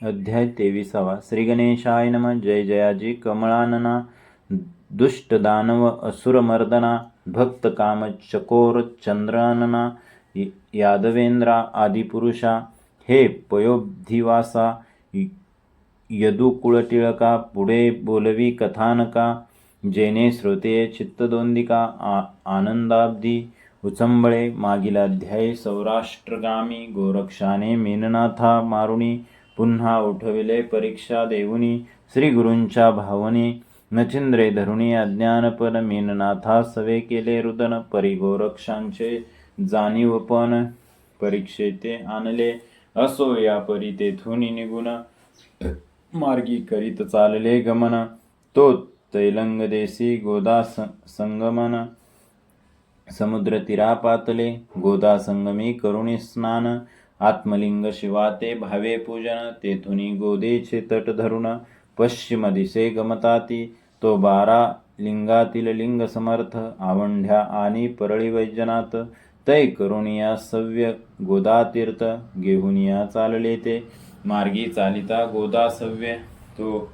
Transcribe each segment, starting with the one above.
अध्याय तेविसावा. श्री गणेशाय नम. जय जयाजी. कमळानना दुष्ट दानव असुरमर्दना भक्त काम चकोर चंद्रानना यादवेंद्रा आदिपुरुषा हे पयोब्धिवासा यदुकुळटिळका पुढे बोलवी कथानका जेने श्रोते चित्तदोंदिका आ आनंदाब्दी उचंबळे मागील अध्याये सौराष्ट्रगामी गोरक्षाने मेननाथा मारुणी पुन्हा उठविले परीक्षा देऊनी श्री गुरूंच्या भावने. नचिंद्रे धरुणी अज्ञानपण मीननाथा सवे केले रुदन परिगोरक्षांचे जाणीवपण परीक्षेते आणले. असो या परी तेथून निघून मार्गी करीत चालले गमन. तो तैलंग देसी गोदा संगमन. समुद्र तीरापातले गोदा संगमी करुणी स्नान. आत्मलिंग शिवा ते भावे पूजन तेथुनी गोदेचे तट धरुण. पश्चिम दिसे गमताती तो बारा लिंगातील लिंग समर्थ आवंढ्या आणि परळी वैजनाथ. तै करुणिया सव्य गोदातीर्थ घेऊनिया चालले ते. मार्गी चालिता गोदा सव्य तो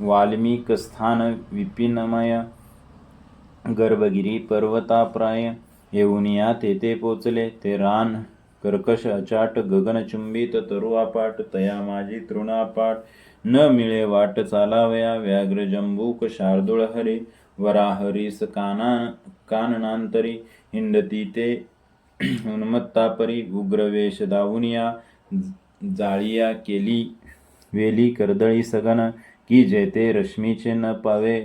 वाल्मिक स्थान विपिनमय. गर्भगिरी पर्वताप्राय येऊनिया तेथे पोचले ते रान कर्कश अचाट गगनचुंबित तरुआपाट तया माझी तृणापाट. न मिळे वाट चालावया व्याघ्र जंबूक शार्दूळ हरे. वराहरीस काना काननांतरी हिंडती ते उन्मत्तापरी उग्रवेश दावुनिया. जाळिया केली वेली कर्दळी सगन की जेते रश्मीचे न पावे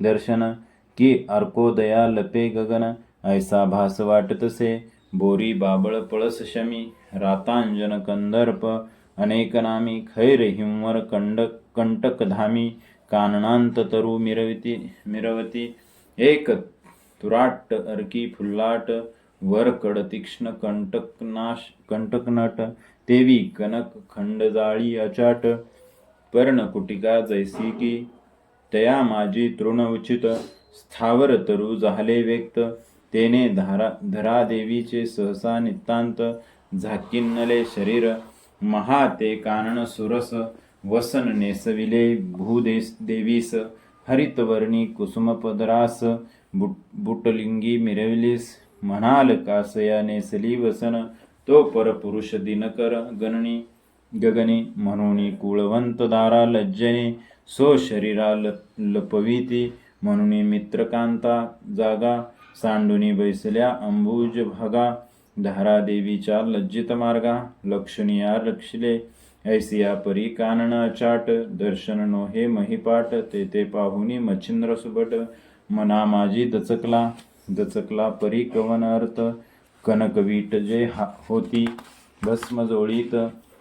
दर्शन. की अर्कोदया लपे गगन. ऐसा भास वाटतसे. बोरी बाबळ पळस शमी रातांजन कंदर्प अनेकनामी खैर हिंवर कंड कंटकधामी काननांत तरु मिरविती मिरवती एक तुराट अर्की फुल्लाट वर कड तीक्ष्ण कंटकनाश कंटकनट तेवी कनक खंडजाळी अचाट पर्णकुटिका जैसी की तया माझी तृण उचित स्थावर तरु झाले व्यक्त तेने धारा धरादेवीचे सहसा नितांत झाकिन्नले शरीर महा ते कानन सुरस वसन नेसविले भूदेस देवीस हरितवर्णी कुसुमपदरास बुट बुटलिंगी मिरविलीस म्हणाल कासया नेसली वसन तो परपुरुष दिनकर गणनी गगनी म्हणून कुळवंत दारा लज्जने सो शरीरा ल लपविती म्हणून मित्रकांता जागा सांडुनी बैसल्या अंबुज भगा धारादेवीच्या लज्जित मार्गा लक्षणीया लक्षिले ऐसिया परी कानन चाट दर्शन नोहे महिपाट ते ते पाहुनी मच्छिंद्र सुबट मना माझी दचकला दचकला परी कवन अर्थ कनकवीट जे हा होती भस्म जोळीत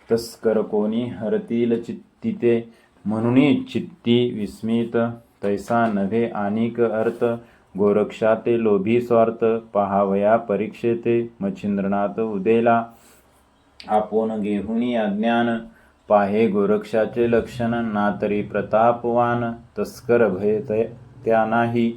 तस्कर कोणी हरतील चित्तिते म्हणून चित्ती विस्मित तैसा नव्हे आनिक अर्थ गोरक्षाते लोभी स्वार्थ पहावया परीक्षेते मच्छिंद्रनाथ उदेला। आपण घेहुनी अज्ञान पाहे गोरक्षाचे लक्षण ना तरी प्रतापवान तस्कर भय त्या नाही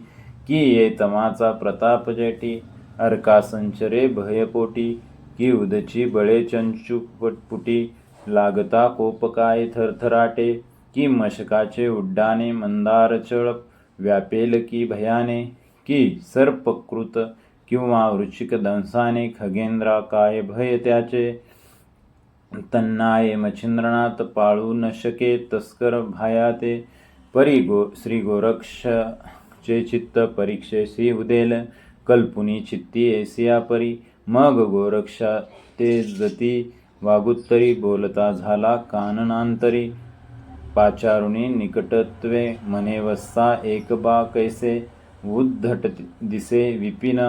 की ये तमाचा प्रताप जेटी। अर्का संचरे भयपोटी की उदची बळे चंचू पटपुटी। लागता कोपकाय थरथराटे की मशकाचे उड्डाणे मंदार चळप व्यापेल की भयाने। की सर्पकृत किंवा वृश्चिक दंसाने खगेंद्रा काय भय त्याचे? तन्नाये मच्छिंद्रनाथ पाळू न शके तस्कर भायाते. परी गो श्री गोरक्षचे चित्त परीक्षेसी उदेल. कल्पुनी चित्ती एसिया परी मग गोरक्षा ते जती वागुत्तरी बोलता झाला काननांतरी. पाचारुणी निकटत्वे मने वस्सा एक बा कैसे? उद्धट दिसे विपिन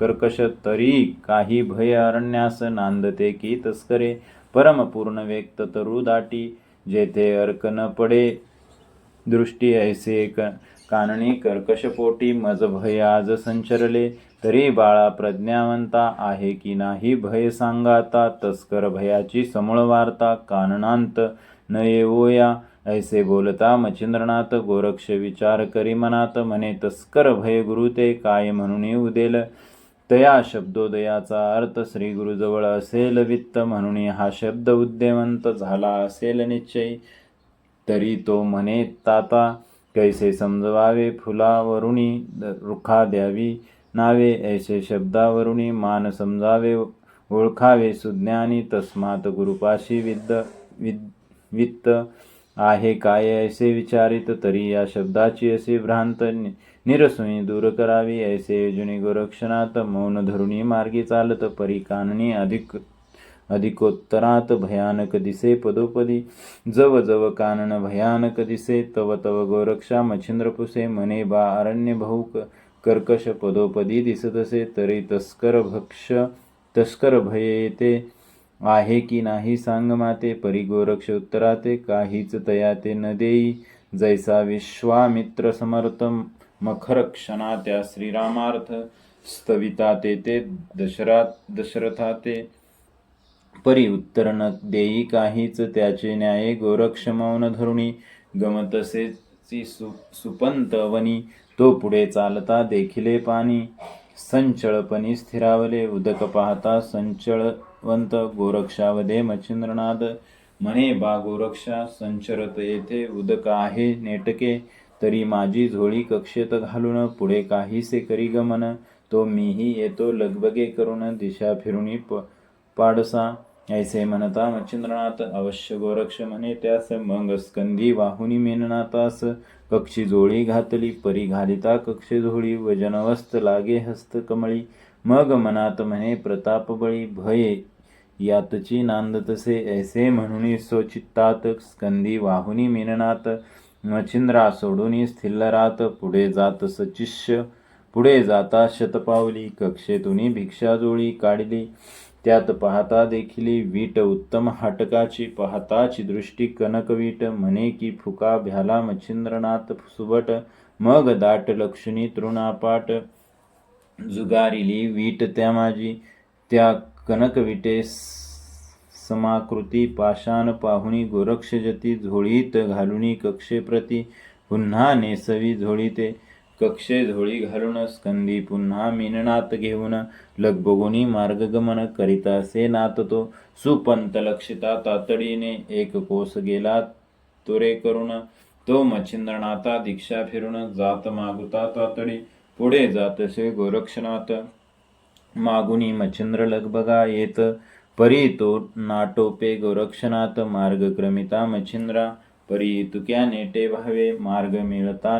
कर्कश तरी काही भय अरण्यास नांदते की तस्करे परमपूर्ण व्यक्त तरु दाटी जेथे अर्क न पडे. दृष्टी ऐसे क कानणी कर्कशपोटी मज भय आज संचरले तरी बाळा प्रज्ञावंता आहे की नाही भय सांगाता तस्कर भयाची समूळ वार्ता काननांत न येवोया. ऐसे बोलता मच्छिंद्रनाथ गोरक्ष विचार करी मनात म्हणे तस्कर भय गुरु ते काय म्हणून उदेल तया शब्दोदयाचा अर्थ श्री गुरुजवळ असेल वित्त म्हणून हा शब्द उद्यमंत झाला असेल निश्चय. तरी तो म्हणे ताता कैसे समजवावे फुलावरुणी रुखा द्यावी नावे ऐसे शब्दावरुणी मान समजावे ओळखावे सुज्ञानी तस्मात गुरुपाशी विद्द विद वित्त आहे काय ऐसे विचारित तरी या शब्दाची असे भ्रांत नि- निरसुनी दूर करावी ऐसे जुनी गोरक्षणात मौन धरुणी मार्गी चालत परिकाननी अधिक अधिकोत्तरात भयानक दिसे पदोपदी. जव जव कानन भयानक दिसे तव तव गोरक्षा मच्छिंद्रपुसे मने बा अरण्य भाऊक कर्कश पदोपदी दिसतसे तरी तस्कर भक्ष तस्कर भय येते आहे की नाही सांग माते परिगोरक्ष उत्तराते काहीच तया ते न देई. जैसा विश्वामित्र समर्थ मखरक्षणा त्या श्रीरामार्थ स्तविता ते ते दशरा दशरथा ते परी उत्तर न देई काहीच त्याचे न्याये गोरक्ष मौन धरुणी. गमतसेची सु सुपंतवनी तो पुढे चालता देखिले पाणी. संचळपणी स्थिरावले उदक पाहता संचळ वंत गोरक्षावधे मच्छिंद्रनाद म्हणे बा गोरक्षा संचरत येथे उदक आहे नेटके तरी माझी झोळी कक्षेत घालून पुढे काहीसे करी गमन तो मीही येतो लगबगे करून दिशा फिरुणी प पाडसा. ऐसे म्हणता मच्छिंद्रनाथ अवश्य गोरक्ष म्हणे त्यास मग स्कंदी वाहुनी मेननाथास कक्षी जोळी घातली परी घालिता कक्षे झोळी वजनवस्त लागे हस्त कमळी. मग मनात म्हणे प्रताप बळी भये यातची नांद तसे ऐसे म्हणून स्वचित्तात स्कंदी वाहुनी मेननाथ मच्छिंद्रा सोडून स्थिल्लरात पुढे जात सचिष्य पुढे जाता शतपावली कक्षेतून भिक्षा जोळी काढली त्यात पाहता देखिली वीट उत्तम हाटकाची पाहताची दृष्टी कनकवीट म्हणे की फुका भ्याला मच्छिंद्रनाथ सुबट मग दाट लक्ष्मी तृणापाट जुगारिली वीट त्या माझी त्या कनकविटे समाकृती पाषाण पाहुणी गोरक्षजती झोळीत घालुनी कक्षेप्रती पुन्हा नेसवी झोळीते. कक्षे झोळी घालून स्कंदी पुन्हा मीननात घेऊन लगबगुनी मार्गगमन करिता से नात तो सुपंत लक्षिता तातडीने एक कोस गेला तुरे करून. तो मच्छिंद्रनाथा दीक्षा फिरून जात मागुता तातडी पुढे जातसे गोरक्षनाथ. मागुनी मच्छिंद्र लगबगा येत परी तो नाटोपे गोरक्षनाथ मार्ग क्रमिता मच्छिंद्रा. परी तुक्या नेटे व्हावे मार्ग मिळता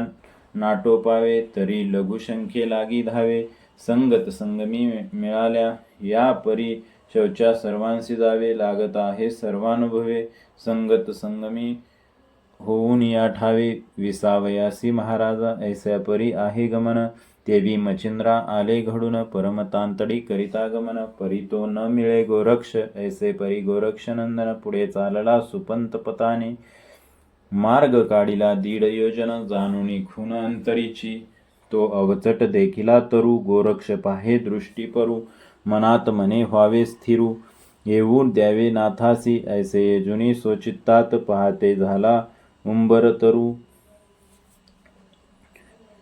नाटोपावे तरी लघुशंखे लागी धावे. संगत संगमी मिळाल्या या परी शौचा सर्वांशी जावे लागत आहे सर्वानुभवे. संगत संगमी होऊन या ठावे विसावयासी महाराजा ऐसे परी आहे गमन तेवी मचिंद्रा आले घडून परमतांतडी करिता गमन परी तो न मिळे गोरक्ष ऐसे परी गोरक्षनंदन पुढे चालला सुपंत पताने. मार्ग काढिला दीड योजन जाणून खून अंतरीची. तो अवचट देखिला तरू गोरक्ष पाहे दृष्टी परू. मनात मने व्हावे स्थिरू. येऊन द्यावे नाथासी ऐसे जुनी सोचितात पाहते झाला उंबर तरू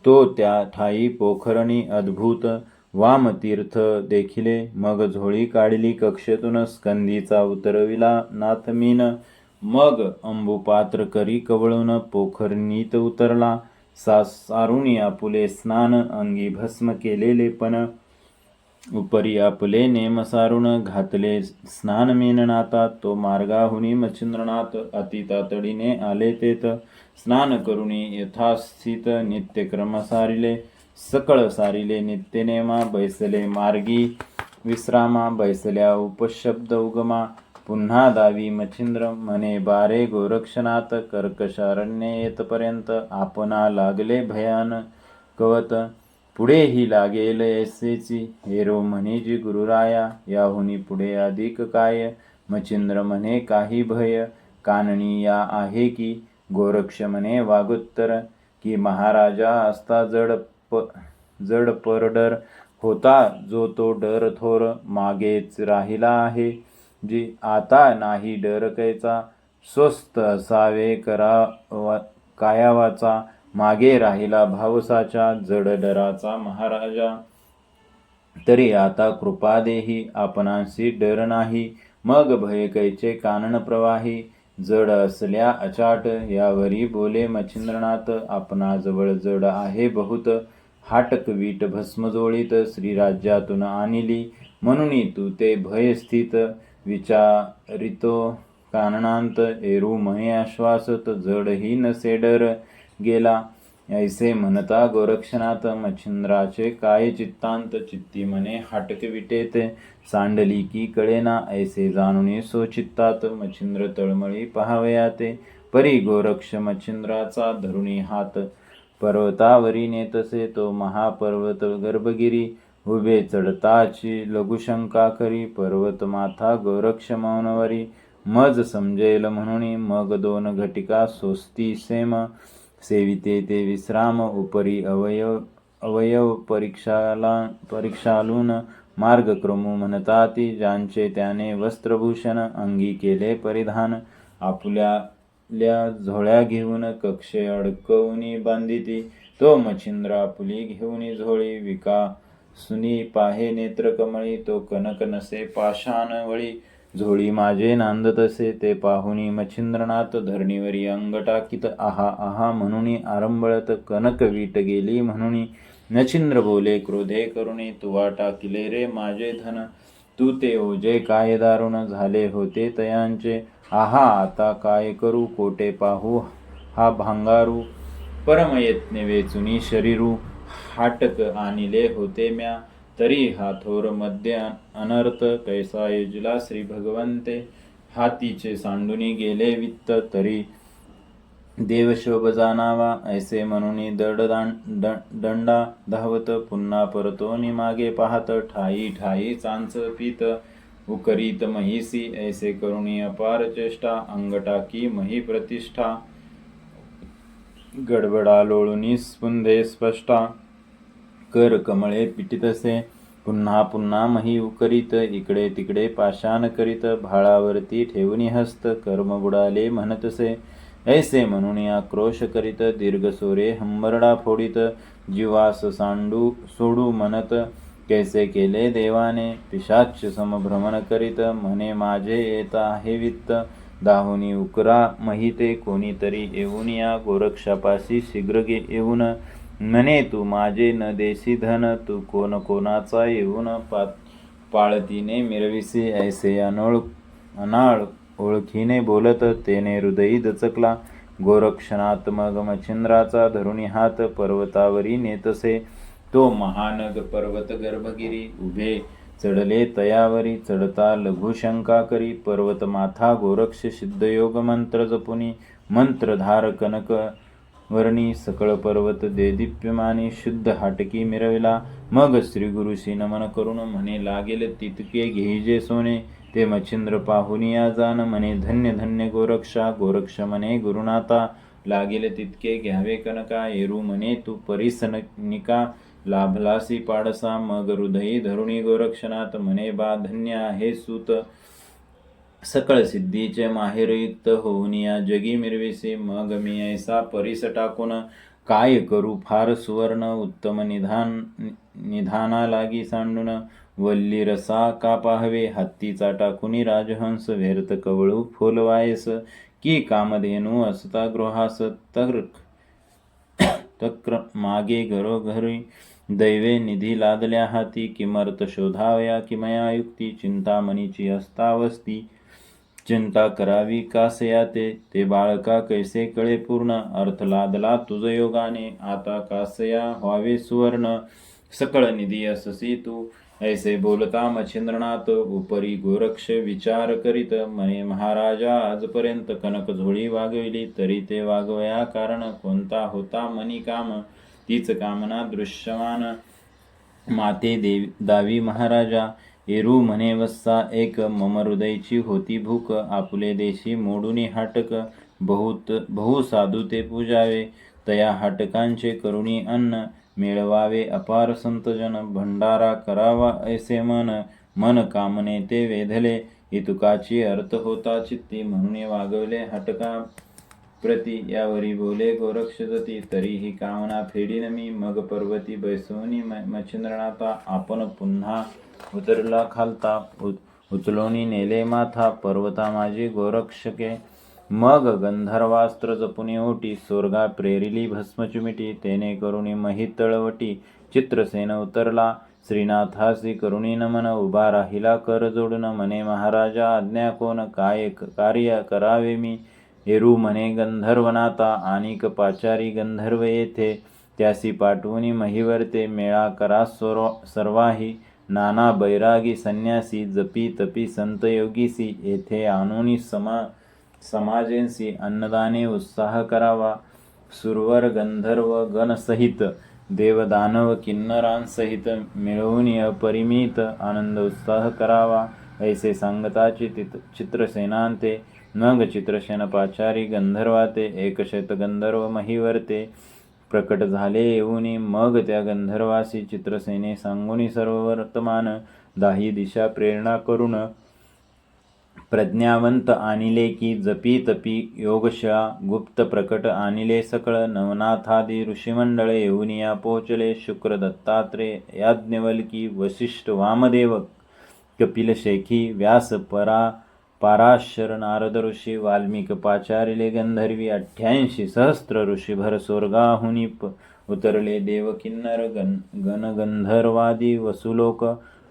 तो त्या ठाई पोखरणी अद्भुत वामतीर्थ देखिले मग झोळी काढली कक्षेतून स्कंदीचा उतरविला नाथमीन. मग अंबुपात्र करी कवळून पोखरणीत उतरला. सा सारुणी आपुले स्नान अंगी भस्म केलेले पण उपरी आपले नेम घातले स्नान मेननाथा तो मार्गाहुनी मच्छिंद्रनाथ अति तातडीने आले तेत. स्नान करुणी यथास्थित नित्यक्रम सारिले सकळ सारिले नित्यनेमा बैसले मार्गी विश्रामा बैसल्या उपशब्द उगमा. पुन्हा दावी मच्छिंद्र म्हणे बारे गोरक्षनाथ कर्कशारण्य येतपर्यंत आपणा लागले भयान. कवत पुढेही लागेल ऐसेची हेरो म्हणेजी गुरुराया याहुनी पुढे अधिक काय? मच्छिंद्र म्हणे काही भय. कानणी या आहे की? गोरक्ष म्हणे वागुत्तर की महाराजा असता जड प जड परडर होता जो तो डर थोर मागेच राहिला आहे. जी आता नाही डर कैचा स्वस्त असावे करा कायावाचा. मागे राहिला भावसाच्या जड डराचा महाराजा. तरी आता कृपा देही आपणांसी डर नाही. मग भयकैचे कानन प्रवाही जड असल्या अचाट. यावरी बोले मच्छिंद्रनाथ आपणाजवळ जड आहे बहुत. हाटक वीट भस्मजोळीत श्रीराज्यातून आणली. म्हणून तू ते भयस्थित विचारितो. काननांत एरू महे आश्वासत जडही नसे डर. गेला. ऐसे म्हणता गोरक्षनाथ मच्छिंद्राचे काय चित्तांत? चित्ती मने हाटक विटेत सांडली की कळेना. ऐसे जाणून सो चित्तात मच्छिंद्र तळमळी पहावया ते परी गोरक्ष मच्छिंद्राचा धरुणी हात पर्वतावरी नेतसे तो महापर्वत गर्भगिरी उभे चढताची लघुशंका करी. पर्वत माथा गोरक्ष मौनवरी मज समजेल म्हणून मग दोन घटिका सोस्ती सेम. सेविते ते विश्राम उपरी अवयव अवयव परीक्षाला परीक्षालून मार्गक्रमू म्हणतात ज्यांचे त्याने वस्त्रभूषण अंगी केले परिधान आपुल्या झोळ्या घेऊन कक्षे अडकवून बांधिती तो मच्छिंद्र आपुली घेऊन झोळी विका सुनी पाहे नेत्र कमळी तो कनक नसे पाषाण वळी झोळी माझे नांदतसे ते पाहुनी मच्छिंद्रनाथ धरणीवरी अंग टाकीत आहा आहा म्हणून आरंभळत कनक वीट गेली म्हणून. नचिंद्र बोले क्रोधे करुणी तुवा टाकिले रे माझे धन. तू ते ओजे काय दारुण झाले होते तयांचे. आहा आता काय करू कोटे पाहू? हा भांगारू. परमयत्ने वेचुनी शरीरू. हाटक आणले होते म्या. तरी हा थोर मध्य अनर्थ कैसा युजला श्री भगवंते. हातीचे सांडूनी गेले वित्त तरी. देवशोभ जाणावा ऐसे म्हणून दड दंडा धावत पुन्हा परतोनी मागे पाहत ठाई ठाई चांच पीत. उकरीत महिसी ऐसे करुणी अपार चेष्टा अंगटाकी मही प्रतिष्ठा. गडबडा लोळुनी स्पुंदे स्पष्टा. कर कमळे पिटितसे पुन्हा पुन्हा मही उकरीत इकडे तिकडे पाषाण करीत भाळावरती ठेवणी हस्त कर्म बुडाले म्हणतसे ऐसे म्हणून आक्रोश करीत दीर्घ सोरे हंबरडा फोडीत जीवास सांडू सोडू म्हणत. कैसे केले देवाने पिशाच समभ्रमण करीत म्हणे माझे येता आहे वित्त. दाहुनी उकरा महिते कोणीतरी येऊन या गोरक्षापाशी शीघ्र येऊन. म्हणे तू माझे न देशी धन तू कोण कोणाचा येऊन पा पाळतीने मिरविसी ऐसे अनोळ अनाळ ओळखीने बोलत तेने हृदयी दचकला गोरक्षणात मग मच्छिंद्राचा धरुणी हात पर्वतावरी नेतसे तो महानग पर्वत गर्भगिरी उभे चढले तयावरी चढता लघुशंका करी पर्वत माथा गोरक्ष सिद्धयोग मंत्र जपुनी मंत्रधार कनक वर्णी सकळ पर्वत देदीप्यमानी शुद्ध हाटकी मिरविला मग श्री गुरुशी नमन करून म्हणे लागेल तितके घेईजे सोने ते मच्छिंद्र पाहुनिया जाण म्हणे धन्य धन्य गोरक्षा गोरक्ष म्हणे गुरुनाथा लागेल तितके घ्यावे कनका एरू म्हणे तू परिसनिका लाभलासी पाडसा मग हृदयी धरुणी गोरक्षनाथ म्हणे बा धन्य आहे सूत सकळ सिद्धीचे माहेरयुक्त होऊन या जगी मिरविसे मग मी ऐसा परिस टाकून काय करू? फार सुवर्ण उत्तम निधान निधाना लागी सांडून वल्ली रसा का पाहवे? हत्तीचा टाकुनी राजहंस? व्यर्थ कवळू फुलवायस की कामधेनू असता गृहास तर तक्र मागे घरोघरी दैवे निधी लादल्या हाती किमर्थ शोधावया किमया युक्ती? चिंतामणीची असतावस्ती चिंता करावी कासया ते? ते बाळका कैसे कळे पूर्ण? अर्थ लादला तुझ योगाने. आता कासया व्हावे सुवर्ण. सकळ निधी अससी तू. ऐसे बोलता मच्छिंद्रनाथ. उपरी गोरक्ष विचार करीत. म्हणे महाराजा आजपर्यंत कनक झोळी वागविली. तरी ते वागवया कारण कोणता होता मनी काम? तीच कामना दृश्यमान. माते देवी दावी महाराजा. एरू म्हणे वस्सा एक मम हृदयची होती भूक आपुले देशी मोडूनी हाटक बहुत बहु साधू ते पूजावे तया हाटकांचे करुणी अन्न मिळवावे अपार संतजन भंडारा करावा ऐसे मन मन कामने ते वेधले इतुकाची अर्थ होता चित्ती म्हणून वागवले हटका प्रती यावरी बोले गोरक्षजती तरीही कामना फेडीन मी मग पर्वती बैसवनी मच्छिंद्रनाथा आपण पुन्हा उतरला खालता उचलोनी नेले माथा पर्वता माझी गोरक्षके. मग गंधर्वास्त्र जपुनी ओटी स्वर्गा प्रेरिली भस्मचुमिटी तेने करुणी महितळवटी चित्रसेन उतरला. श्रीनाथासी करुणी नमन उभा राहिला कर जोडून मने महाराजा आज्ञा कोण? काय कार्य करावे मी? एरू म्हणे गंधर्वनाता आणिक पाचारी गंधर्व येथे. त्यासी पाठवून महिवरते मेळा करा सर्व सर्वाही. नाना बैरागी संन्यासी जपी तपी संत योगीसी येथे आणूनी समा समाजेंसी अन्नदाने उत्साह करावा. सुरवर गंधर्व गणसहित देवदानव किन्नरांसहित मिळवून अपरिमित आनंद उत्साह करावा. ऐसे सांगताची चित चित्रसेनांते नग चित्रसेन पाचारी गंधर्वाते एकशत गंधर्व महिवर्ते. प्रकट झाले येऊनी मग त्या गंधर्वासी चित्रसेने सांगुनी सर्व वर्तमान दाही दिशा प्रेरणा करून प्रज्ञावंत आणिले की जपी तपी योगशा गुप्त प्रकट आणिले सकळ नवनाथादी ऋषिमंडळ येऊनिया पोचले शुक्र दत्तात्रेय याज्ञवल्की वशिष्ठ वामदेव कपिल शेखी व्यास परा पाराशर नारद ऋषी वाल्मिक पाचारिले गंधर्वी अठ्ठ्याऐंशी सहस्त्र ऋषीभर स्वर्गाहुनी प- उतरले देव किन्नर गण गणगंधर्वादी वसुलोक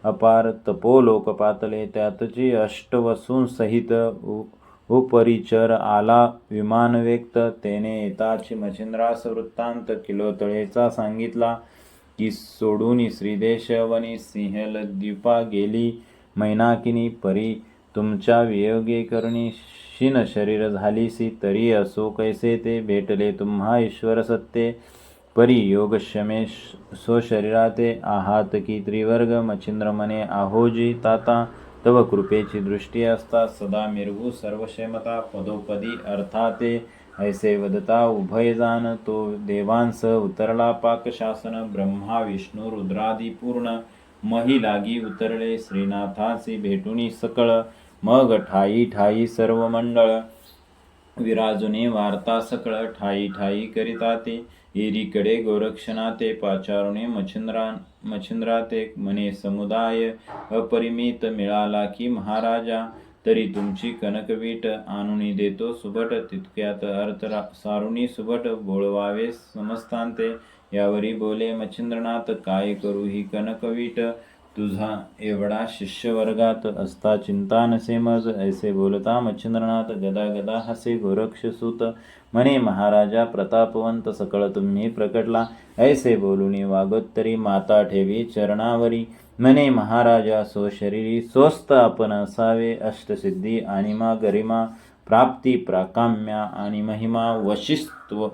अपार तपोलोक पातले. त्यातची अष्टवसूंसहित उ उपरिचर आला विमान व्यक्त. तेने येताची मच्छिंद्रास वृत्तांत किलोतळेचा सांगितला की सोडून श्रीदेशवनी सिंहलद्वीपा गेली. मैनाकिनी परी तुमच्या वियोगे करुणी शिन शरीर झालीसी तरी असो कैसे ते भेटले तुम्हा ईश्वर सत्ते. परी योगक्षमे सो शरीराते आहात की त्रिवर्ग मच्छिंद्र मने आहोजी ताता. तव कृपेची दृष्टी असता सदा मिरवू सर्वक्षमता पदोपदी अर्थाते. ऐसे वदता उभय जान तो देवांस उतरला पाकशासन ब्रह्मा विष्णू रुद्रादी पूर्ण. मही लागी उतरले श्रीनाथासी भेटुनी सकळ. मग ठाई ठाई सर्व मंडळ. विराजुने वार्ता सकळ ठाई ठाई करिता ते एरीकडे गोरक्षनाथे पाचारुणे मच्छिंद्रा मच्छिंद्राते मने समुदाय. अपरिमित मिळाला की महाराजा. तरी तुमची कनकवीट आणून देतो सुबट तितक्यात अर्थ सारुणी सुबट बोळवावे समस्तांते. यावरी बोले मच्छिंद्रनाथ काय करू ही कनकवीट? तुझा एवढा शिष्यवर्गात असता चिंता नसे मज ऐसे बोलता मच्छिंद्रनाथ गदा गदा हसे गोरक्षसूत. म्हणे महाराजा प्रतापवंत सकळ तुम्ही प्रकटला ऐसे बोलुनी वागोत्तरी माता ठेवी चरणावरी. म्हणे महाराजा सो शरीरी स्वस्त आपण असावे अष्टसिद्धी आणिमा गरिमा प्राप्ती प्राकाम्या आणि महिमा वशिस्त्व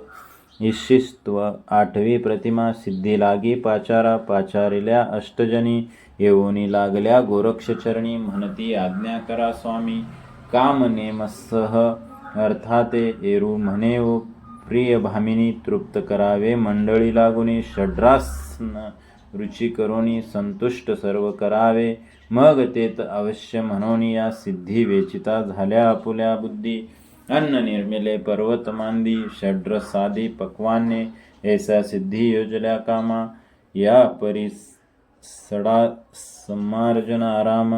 इशिस्तव आठवी प्रतिमा सिद्धी लागी पाचारा पाचारिल्या अष्टजनी येऊनी लागल्या गोरक्षचरणी म्हणती आज्ञा करा स्वामी काम नेमसह अर्थाते एरू म्हणे ओ प्रिय भामिनी तृप्त करावे मंडळी लागुनी षड्रासन रुची करोनी संतुष्ट सर्व करावे मग तेत अवश्य म्हणून या सिद्धी वेचिता झाल्या आपुल्या बुद्धी अन्न निर्मिले पर्वत मांदी षड्रसादी पक्वाने ऐसा सिद्धी योजल्या कामा या परी सडा समार्जन आराम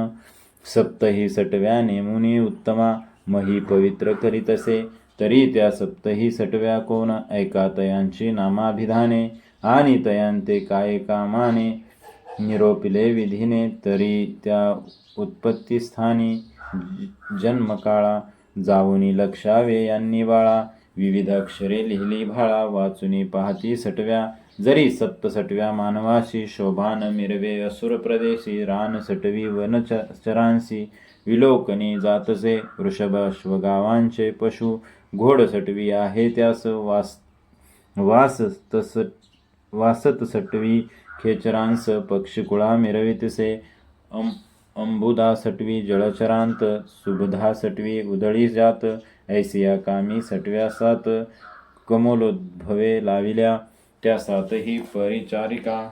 सप्तही सटव्या नेमुनी उत्तमा मही पवित्र करीत असे तरी त्या सप्तही सटव्या कोण? ऐका तयांची नामाभिधाने आणि तयांते काय कामाने? निरोपिले विधीने तरी त्या उत्पत्तीस्थानी जन्मकाळा जाऊनी लक्षावे यांनी बाळा. विविध अक्षरे लिहिली भाळा. वाचुनी पाहती सटव्या. जरी सप्त सटव्या मानवाशी शोभान मिरवे असुर प्रदेशी रान सटवी वन चरांसी विलोकनी जातसे वृषभ अश्वगावांचे पशु. घोड सटवी आहे त्यास वास वास तस वासत सटवी. खेचरांस पक्षिकुळा मिरवितसे. अं अंबुदा सटवी जळचरांत सुबधा सटवी उदळी जात ऐसिया कामी सटव्या सात कमलोद्भवे लाविल्या त्या सातही परिचारिका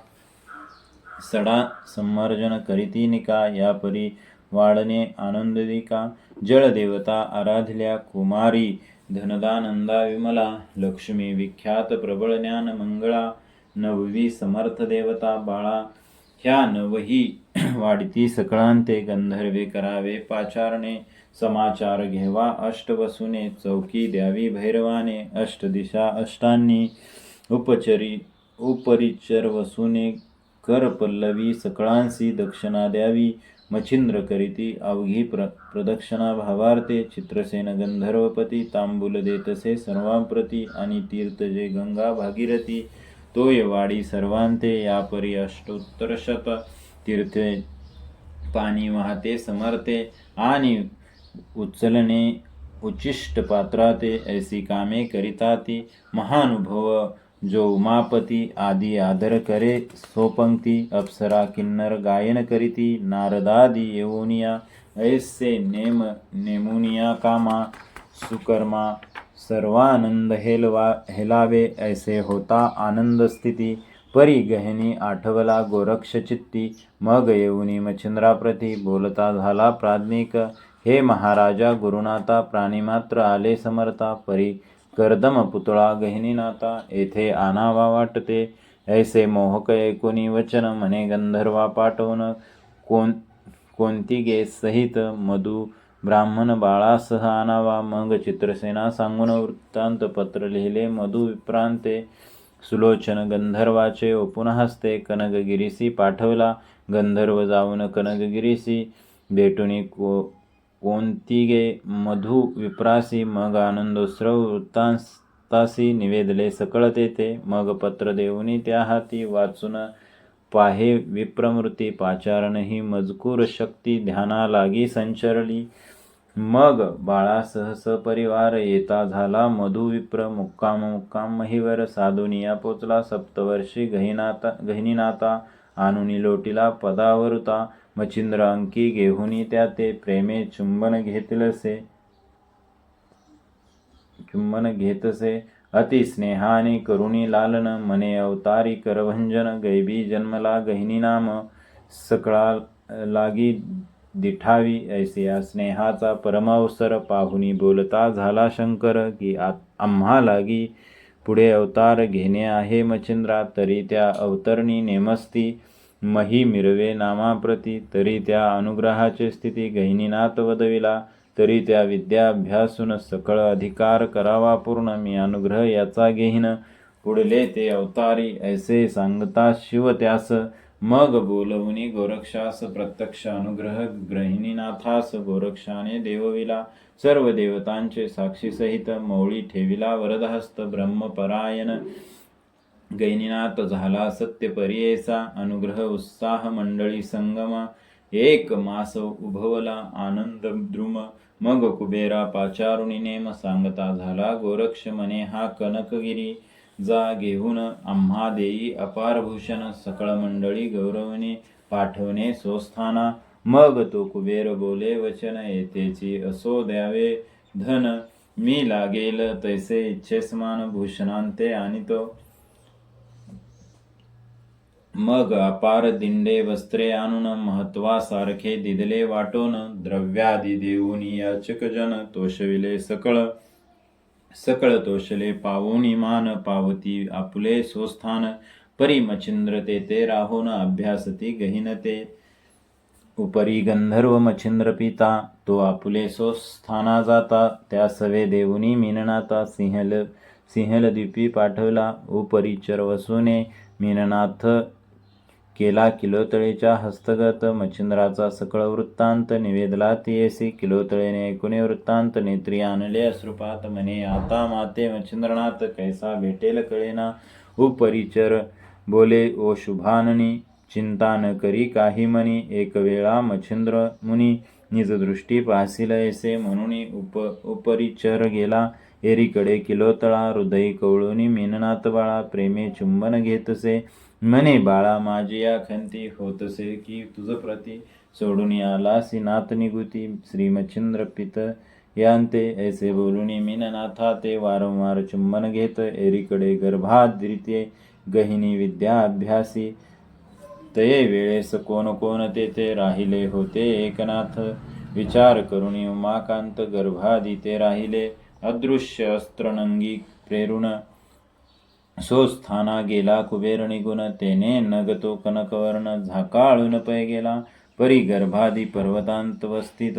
सडा संमर्जन करीती निका या परी वाढणे आनंदिका जळदेवता आराधल्या कुमारी धनदानंदा विमला लक्ष्मी विख्यात प्रबळ ज्ञान मंगळा नववी समर्थ देवता बाळा ह्या नवही वाढती सकळांते गंधर्वे करावे पाचारणे समाचार घेवा अष्टवसुने चौकी द्यावी भैरवाने अष्टदिशा अष्टांनी उपचरी उपरिचर वसुने कर पल्लवी सकळांसी दक्षिणा द्यावी मच्छिंद्र करीती अवघी प्र प्रदक्षिणा भावार्थे चित्रसेन गंधर्वपती तांबूल देतसे सर्वांप्रती आणि तीर्थ जे गंगा भागीरथी तोय वाडी सर्वांते यापरी अष्टोत्तरशत तीर्थे पाणी वाहते समर्थे आणि उचलणे उचिष्ट पात्राते ऐसी कामे करिताती महानुभव जो उमापती आदी आदर करे सोपंक्ती अप्सरा किन्नर गायन करीती नारदादी येऊनिया ऐसे नेम नेमुनिया कामा सुकर्मा सर्वानंद हेलवा हेलावे ऐसे होता आनंद स्थिती परी गहनी आठवला गोरक्ष चित्ती. मग येऊनी मच्छिंद्राप्रती बोलता झाला प्राज्ञिक. हे महाराजा गुरुनाथा प्राणीमात्र आले समर्था. परी कर्दम पुतळा गहिनीनाथा येथे आणावा वाटते. ऐसे मोहक ऐकुनी वचन म्हणे गंधर्वा पाठवण कोण कोणती गे सहित मधु ब्राह्मण बाळासह आणावा. मग चित्रसेना सांगून वृत्तांत पत्र लिहिले. मधु विप्रांते. सुलोचन गंधर्वाचे उपूनहस्ते कनकगिरीसी पाठवला. गंधर्व जाऊन कनकगिरीसी भेटुनी को कोणती गे मधु विप्रासी मग आनंदोत्सव वृत्तांतासी निवेदले सकळ तेथे. मग पत्र देऊनी त्या हाती वाचून पाहे विप्रमृती पाचारण ही मजकूर शक्ती ध्याना लागी संचरली. मग बाळासह सपरिवार येता झाला. मधुविप्र मुक्काम मुक्काम महिवर साधुनिया पोचला. सप्तवर्षी गहिनाता गहिनीनाथा आणुनी लोटीला पदावरुता. मच्छिंद्र अंकी घेहुनी त्या ते प्रेमे चुंबन घेतलसे. चुंबन घेतसे. अति स्नेहाने करुणी लालन मने अवतारी करभंजन. गैबी जन्मला गहिनी नाम सकळा लागी दिठावी ऐसिया स्नेहाचा परमावसर पाहुनी बोलता झाला शंकर की आ आम्हा लागी पुढे अवतार घेणे आहे मच्छिंद्रा तरी त्या अवतरणी नेमस्ती मही मिरवे नामाप्रती तरी त्या अनुग्रहाची स्थिती गहिनीनाथ वदविला तरी त्या विद्याभ्यासून सकळ अधिकार करावा पूर्ण मी अनुग्रह याचा घेईन. पुढले ते अवतारी ऐसे सांगता शिव त्यास मग बोलवणी गोरक्षास प्रत्यक्ष अनुग्रह ग्रहिणीनाथास गोरक्षाने देवविला सर्व देवतांचे साक्षीसहित मौळी ठेविला वरदहस्त ब्रह्मपरायण. गैनीनाथ झाला सत्य परियेचा अनुग्रह उत्साह मंडळी संगम. एक मास उभवला आनंद द्रुम. मग कुबेरा पाचारुणी नेम सांगता झाला गोरक्ष मने हा कनकगिरी. जा घेऊन आम्हा देई अपार भूषण सकळ मंडळी गौरवणी पाठवणे स्वस्थाना. मग तो कुबेर बोले वचन येतेची असो द्यावे धन. मी लागेल तैसे इच्छेसमान भूषणांते आणि तो मग अपार दिंडे वस्त्रे आणून महत्वासारखे दिदले वाटून द्रव्यादी देऊन याचक जन तोषविले सकळ. सकळ तोषले पावोनी पावती आपुले सोस्थान परी ते ते राहून अभ्यासती गहिनते। उपरी गंधर्व मच्छिंद्र पिता तो आपुले सोस्थाना जाता त्या सवे देऊनी मीननाथा सिंहल सिंहलद्वीपी पाठवला। उपरी वसूने मीननाथ केला. किलोतळेच्या हस्तगत मच्छिंद्राचा सकळ वृत्तांत निवेदला. तियेसी किलोतळेने ऐकुने वृत्तांत नेत्री आणले. अश्रुपात म्हणे आता माते मच्छिंद्रनाथ कैसा भेटेल कळेना. उपरिचर बोले ओ शुभाननी चिंता न करी काही मनी एक वेळा मच्छिंद्र मुनी निज दृष्टी पाहसील ऐसे. म्हणून उप उपरिचर गेला. एरीकडे किलोतळा हृदय कवळुनी मीननाथ बाळा प्रेमे चुंबन घेतसे. म्हणे बाळा माझी या खंती होतसे की तुझ प्रती सोडून आलासी नाथ निगुती श्री मच्छिंद्र पित यांते ऐसे बोलून मीननाथा ते वारंवार चुंबन घेत. एरीकडे गर्भाद्रिते गहिनी विद्या अभ्यासी. तये वेळेस कोण कोण तेथे राहिले होते. एकनाथ विचार करून उमाकांत गर्भादी ते राहिले. अदृश्य अस्त्रनंगी प्रेरुण सोस्थाना गेला कुबेर निगुण तेने नगतो कनकवर्ण झाकाळून पै गेला परी गर्भादी पर्वतांत वस्तीत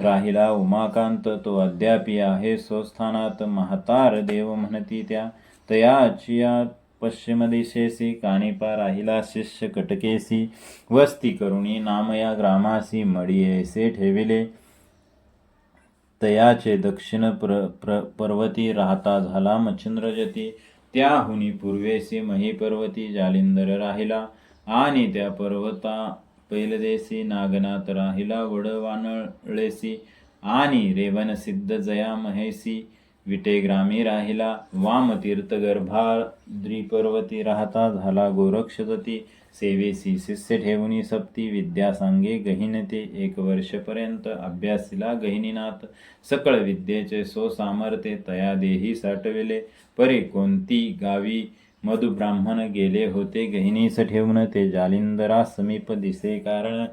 राहिला उमाकांत तो अद्यापी आहे सोस्थानात महतार देव म्हणती त्या तयाचिया पश्चिम दिशेसी कानिपा राहिला शिष्य कटकेसी वस्ती करुणी नामया ग्रामासी मडियेसे ठेविले. तयाचे दक्षिण प्र प्र पर्वती राहता झाला मच्छिंद्रजती त्याहुनी पूर्वेसी महीपर्वती जालिंदर राहिला आणि त्या पर्वता पैलदेसी नागनाथ राहिला वडवानळेसी आणि रेवन सिद्ध जया महेसी विटेग्रामी राहिला वामतीर्थ गर्भाद्रिपर्वती राहता झाला गोरक्षतती सेवेसी शिष्य ठेवणी सप्ती विद्या सांगे गहिनते एक वर्षपर्यंत अभ्यासिला गहिनीनाथ. सकळ विद्येचे सो सामर्थ्य तया देही साठविले. परी कोणती गावी मधुब्राह्मण गेले होते? गहिनीस ठेवून ते जालिंदरा समीप दिसे कारण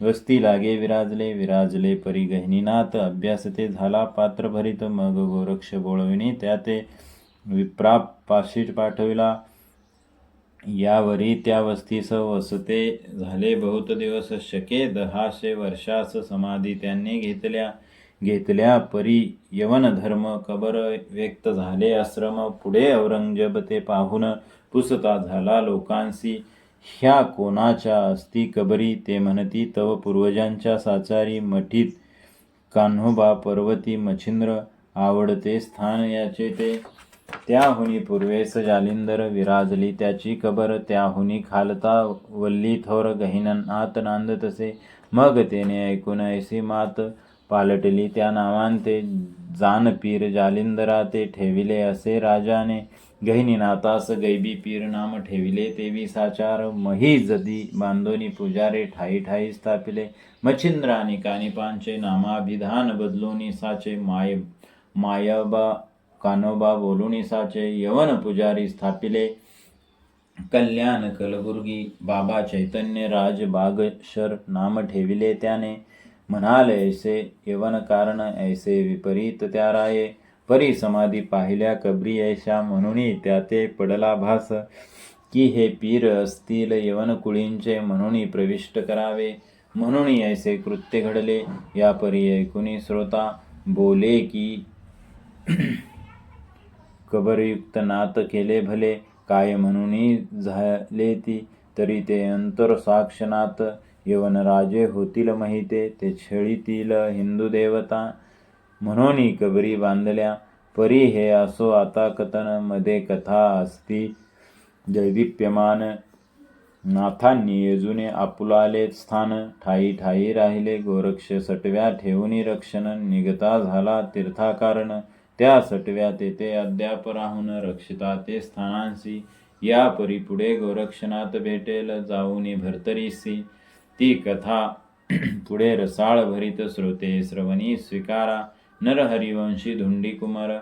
वस्ती लागे विराजले विराजले परी गहिनीनाथ. अभ्यास ते झाला पात्र भरित मग गोरक्ष बोळविणी त्या ते विप्रा पाशीट पाठविला. यावरी त्या वस्तीस वसते झाले बहुत दिवस शके दहाशे वर्षास समाधी त्यांनी घेतल्या. घेतल्या परी यवन धर्म कबर व्यक्त झाले आश्रम पुढे औरंगजेब ते पाहून पुसता झाला लोकांसी ह्या कोणाच्या अस्ती कबरी? ते म्हणती तव पूर्वजांच्या साचारी मठीत कान्होबा पर्वती मच्छिंद्र आवडते स्थान याचे ते त्याहुनी पूर्वेस जालिंदर विराजली त्याची कबर त्याहुनी खालता वल्ली थोर गहिनात नांद तसे. मग तेने ऐकून ऐसी मात पालटली त्या नावांते जानपीर जालिंदरा ते ठेविले असे राजाने. गहिनीनाथास गैबी पीर नाम ठेविले तेवी साचार मही जदी बांधोनी पुजारे ठाई ठाई स्थापिले. मच्छिंद्रानी कानिपांचे नामाभिधान बदलूनी साचे माय मायबा कानोबा बोलुनिसाचे यवन पुजारी स्थापिले. कल्याण कलबुर्गी बाबा चैतन्य राज बागशर नाम ठेविले त्याने. म्हणाल ऐसे यवन कारण ऐसे विपरीत त्या राये परी समाधी पाहिल्या कबरी ऐशा म्हणून त्या ते पडला भास. की हे पीर असतील यवन कुळींचे म्हणून प्रविष्ट करावे. म्हणून ऐसे कृत्य घडले. या परी ऐकुनी श्रोता बोले की कबरयुक्त नात केले भले काय म्हणूनही झाले ती तरी ते अंतर साक्षनात यवन राजे होतील महिते ते छळीतील हिंदू देवता. म्हणून कबरी बांधल्या परी हे असो आता कथनमध्ये कथा असती. दैदिप्यमान नाथांनी येजुने आपुलाले स्थान ठाई ठाई राहिले गोरक्ष सटव्या ठेवून रक्षण निगता झाला तीर्थाकारण. त्या सटव्या तेथे अद्याप राहून रक्षिता ते स्थानांसी. या परी पुढे गोरक्षनाथ भेटेल जाऊनी भरतरीसी. ती कथा पुढे रसाळ भरित श्रोते श्रवणी स्वीकारा. नरहरिवंशी धुंडी कुमार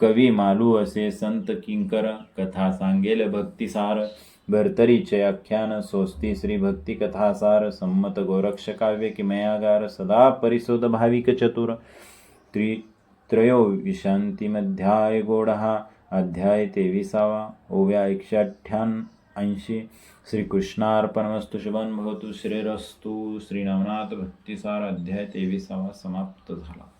कवी मालू असे संत किंकर कथा सांगेल भक्तिसार. भरतरीचे आख्यान सोस्ती श्री भक्ती कथासार. संमत गोरक्ष काव्य किमयागार सदा परिशोध भाविक चतुर. त्रि त्रयोविशांतीमध्याय गोडहा अध्याय तेविसावा। ओव्या एकशे अठ्ठ्याऐंशी श्रीकृष्णार्पणमस्तु। शुभन भवतु। श्रीरस्तु। श्री नवनाथ भक्तिसार अध्याय तेविसावा समाप्त झाला।